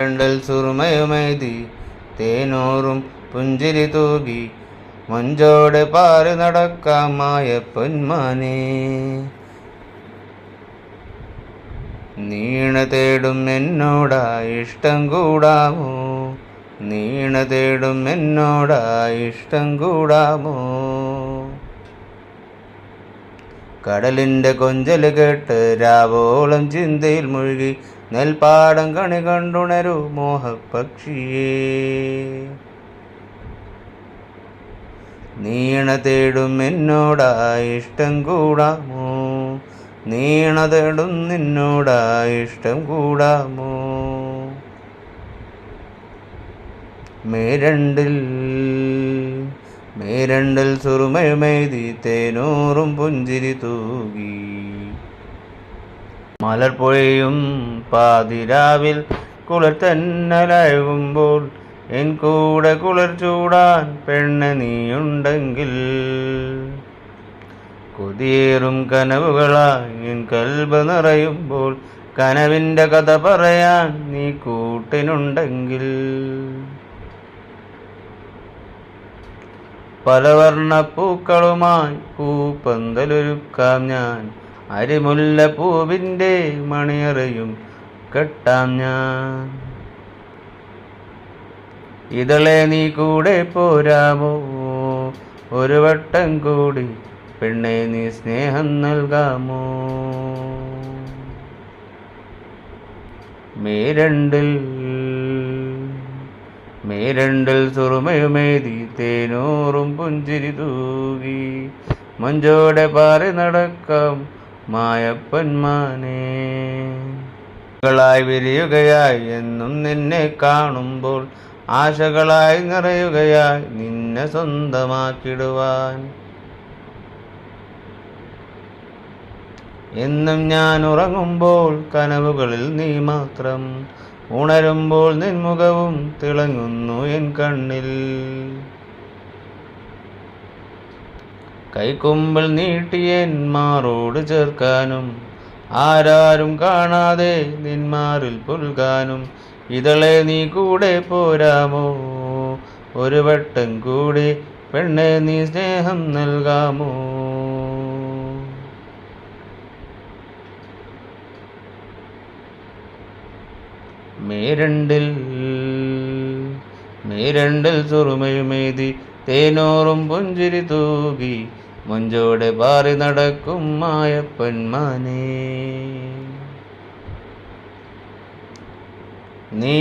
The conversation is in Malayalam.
രണ്ടൽ സുറുമയുമെയ്തി തേനോറും പുഞ്ചിരി തൂകി മഞ്ചോടെ പാറി നടക്കാമായ പൊന്മാനെ. നീണ തേടും എന്നോടാ ഇഷ്ടം കൂടാമോ? നീണ തേടും എന്നോടാ ഇഷ്ടം കൂടാമോ? കടലിന്റെ കൊഞ്ചൽ കേട്ട് രാവോളം ചിന്തയിൽ മുഴുകി നെൽപ്പാടം കണി കണ്ടുണരൂ മോഹപക്ഷിയേ നീണ തേടും എന്നോടാ ഇഷ്ടം കൂടാമോ? നീണ തേടും നിന്നോടാ ഇഷ്ടം കൂടാമോ? മേരണ്ടിൽ മേരണ്ടിൽ സുറുമയുമെയ്തി തേനൂറും പുഞ്ചിരി തൂകി. മലർപ്പൊഴിയും പാതിരാവിൽ കുളർ എൻ കൂടെ കുളർ ചൂടാൻ പെണ്ണ് നീയുണ്ടെങ്കിൽ. കൊതിയേറും കനവുകളായി എൻ കൽബ് നിറയുമ്പോൾ കനവിന്റെ കഥ പറയാൻ നീ കൂട്ടിനുണ്ടെങ്കിൽ. പലവർണ പൂക്കളുമായി പൂപ്പന്തലൊരുക്കാം ഞാൻ. അരിമുല്ല പൂവിന്റെ മണിയറയും കെട്ടാം ഞാൻ. ഇതളെ നീ കൂടെ പോരാമോ? ഒരു വട്ടം കൂടി പെണ്ണെ നീ സ്നേഹം നൽകാമോ? മേരണ്ടിൽ മേരണ്ടിൽ സുറുമയുമേതി തേനൂറും പുഞ്ചിരി തൂകി. മഞ്ചോടെ പാറി നടക്കാം മായപ്പന്മാനെ. ായി വിരിയുകയായി എന്നും നിന്നെ കാണുമ്പോൾ ആശകളായി നിറയുകയായി നിന്നെ സ്വന്തമാക്കിടുവാൻ. എന്നും ഞാൻ ഉറങ്ങുമ്പോൾ കനവുകളിൽ നീ മാത്രം ഉണരുമ്പോൾ നിൻമുഖവും തിളങ്ങുന്നു എൻ കണ്ണിൽ. കൈക്കുമ്പിൾ നീട്ടിയൻ ചേർക്കാനും ആരാരും കാണാതെ നിന്മാറിൽ പുൽകാനും ഇതളെ നീ കൂടെ പോരാമോ? ഒരു വട്ടം കൂടി പെണ്ണെ നീ സ്നേഹം നൽകാമോ? മേരണ്ടിൽ മേരണ്ടിൽ സുറുമയുമേതി തേനോറും പുഞ്ചിരി തൂകി മഞ്ചോടെ പാറി നടക്കും മായപ്പന്മാനേ നീ